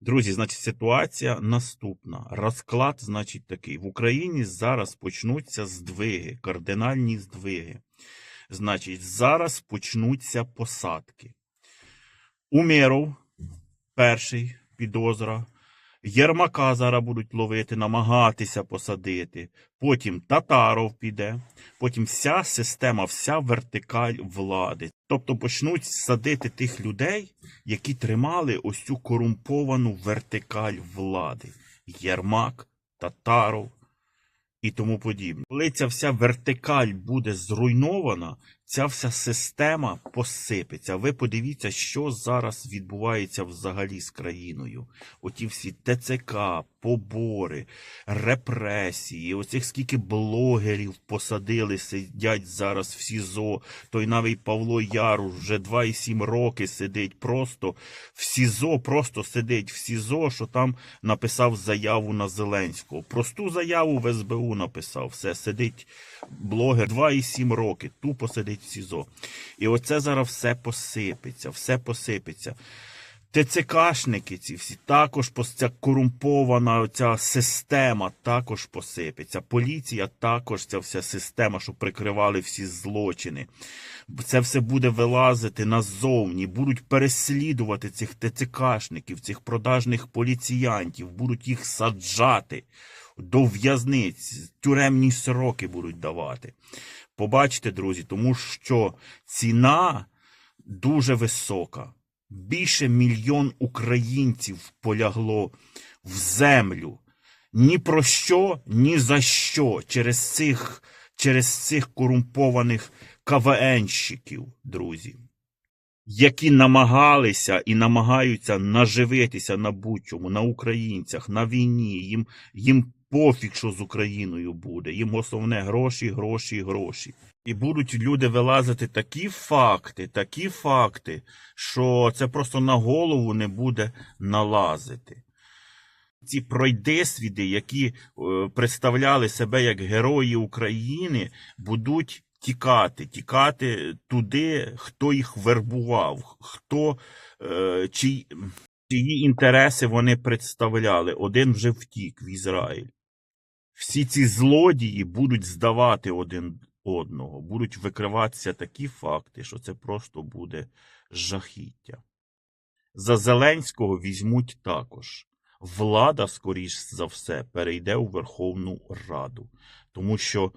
Друзі, значить, ситуація наступна. Розклад, значить, такий. В Україні зараз почнуться здвиги, кардинальні здвиги. Значить, зараз почнуться посадки. Умєров, перший підозра. Єрмака зараз будуть ловити, намагатися посадити. Потім Татаров піде. Потім вся система, вся вертикаль влади. Тобто почнуть садити тих людей, які тримали ось цю корумповану вертикаль влади. Єрмак, Татаров і тому подібне. Коли ця вся вертикаль буде зруйнована, ця вся система посипеться. Ви подивіться, що зараз відбувається взагалі з країною. Оті всі ТЦК, побори, репресії, оцих скільки блогерів посадили, сидять зараз в СІЗО. Той навіть Павло Яруш вже 2,7 роки сидить просто в СІЗО, просто сидить в СІЗО, що там написав заяву на Зеленського. Просту заяву в СБУ написав. Все, сидить блогер 2,7 роки, тупо сидить в СІЗО. І оце зараз все посипеться, все посипеться. ТЦКшники ці всі також ця корумпована ця система також посипеться. Поліція також ця вся система, що прикривали всі злочини. Це все буде вилазити назовні, будуть переслідувати цих ТЦКшників, цих продажних поліціянтів, будуть їх саджати до в'язниць, тюремні сроки будуть давати. Побачите, друзі, тому що ціна дуже висока. Більше мільйон українців полягло в землю. Ні про що, ні за що через цих, через цих корумпованих КВНщиків, друзі, які намагалися і намагаються наживитися на будь-чому, на українцях, на війні. Їм, їм пофіг, що з Україною буде. Їм основне гроші, гроші, гроші. І будуть люди вилазити такі факти, такі факти, що це просто на голову не буде налазити. Ці пройдисвіди, які е, представляли себе як герої України, будуть тікати, тікати туди, хто їх вербував, хто е, чий, чиї інтереси вони представляли. Один вже втік в Ізраїль. Всі ці злодії будуть здавати один одного, будуть викриватися такі факти, що це просто буде жахіття. За Зеленського візьмуть також. Влада, скоріш за все, перейде у Верховну Раду, тому що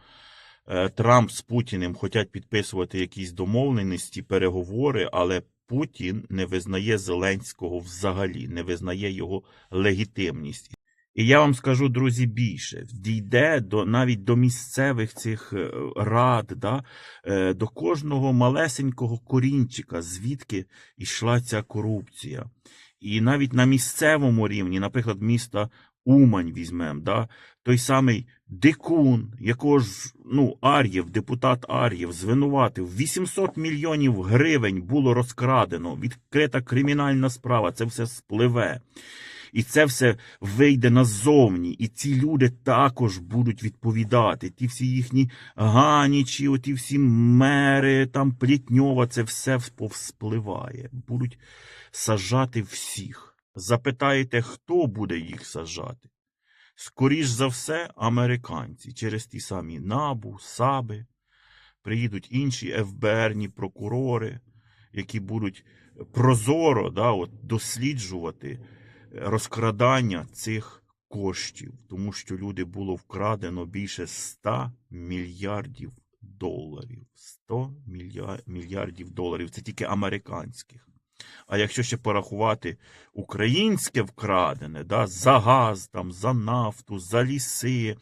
е, Трамп з Путіним хочуть підписувати якісь домовленості, переговори, але Путін не визнає Зеленського взагалі, не визнає його легітимність. І я вам скажу, друзі, більше дійде до навіть до місцевих цих е, рад, да, е, до кожного малесенького корінчика, звідки йшла ця корупція. І навіть на місцевому рівні, наприклад, міста Умань візьмемо, да, той самий Дикун, якого ж ну, Ар'єв, депутат Ар'єв, звинуватив 800 мільйонів гривень було розкрадено, відкрита кримінальна справа, це все спливе. І це все вийде назовні, і ці люди також будуть відповідати. Ті всі їхні ганічі, оті всі мери, там Плітньова, це все повспливає. Будуть сажати всіх. Запитаєте, хто буде їх сажати? Скоріш за все, американці через ті самі набу, саби. Приїдуть інші ФБРні прокурори, які будуть прозоро да, от, досліджувати розкрадання цих коштів, тому що люди було вкрадено більше 100 мільярдів доларів. 100 мільярдів доларів. Це тільки американських. А якщо ще порахувати українське вкрадене, да, за газ, там, за нафту, за ліси,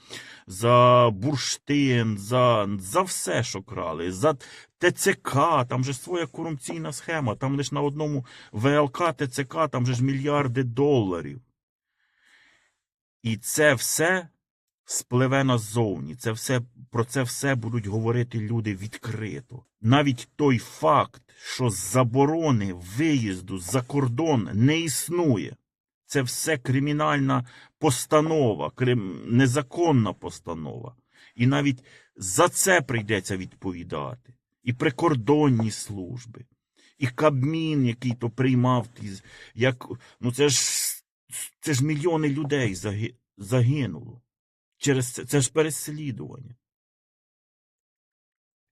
за бурштин, за, за все, що крали, за ТЦК, там же своя корупційна схема, там лише на одному ВЛК ТЦК, там же ж мільярди доларів. І це все спливе назовні. Це все, про це все будуть говорити люди відкрито. Навіть той факт, що заборони виїзду за кордон не існує. Це все кримінальна постанова, крим... незаконна постанова. І навіть за це прийдеться відповідати. І прикордонні служби, і Кабмін, який то приймав як, ну це ж Це ж мільйони людей загинуло. Через це, це ж переслідування.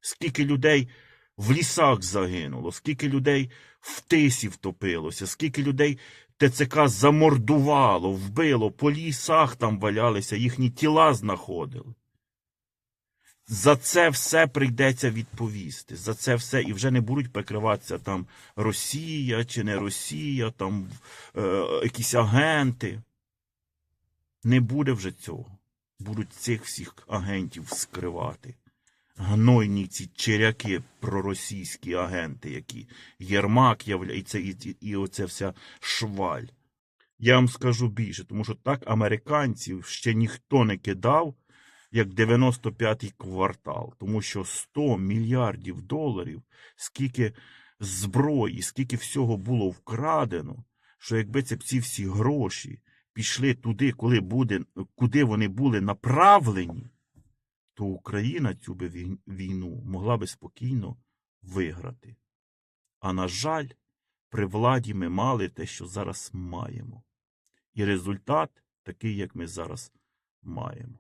Скільки людей в лісах загинуло, скільки людей в тисі втопилося, скільки людей ТЦК замордувало, вбило, по лісах там валялися, їхні тіла знаходили. За це все прийдеться відповісти. За це все і вже не будуть прикриватися там Росія чи не Росія, там е, якісь агенти. Не буде вже цього. Будуть цих всіх агентів скривати. Гнойні ці черяки проросійські агенти, які Єрмак являється, і, і, і оце вся шваль. Я вам скажу більше, тому що так американців ще ніхто не кидав, як 95-й квартал, тому що 100 мільярдів доларів, скільки зброї, скільки всього було вкрадено, що якби це ці всі гроші пішли туди, коли буде, куди вони були направлені, то Україна цю би війну могла би спокійно виграти. А на жаль, при владі ми мали те, що зараз маємо. І результат такий, як ми зараз маємо.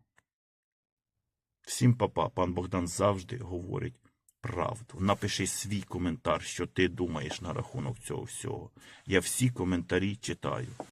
Всім папа, пан Богдан завжди говорить правду. Напиши свій коментар, що ти думаєш на рахунок цього всього. Я всі коментарі читаю.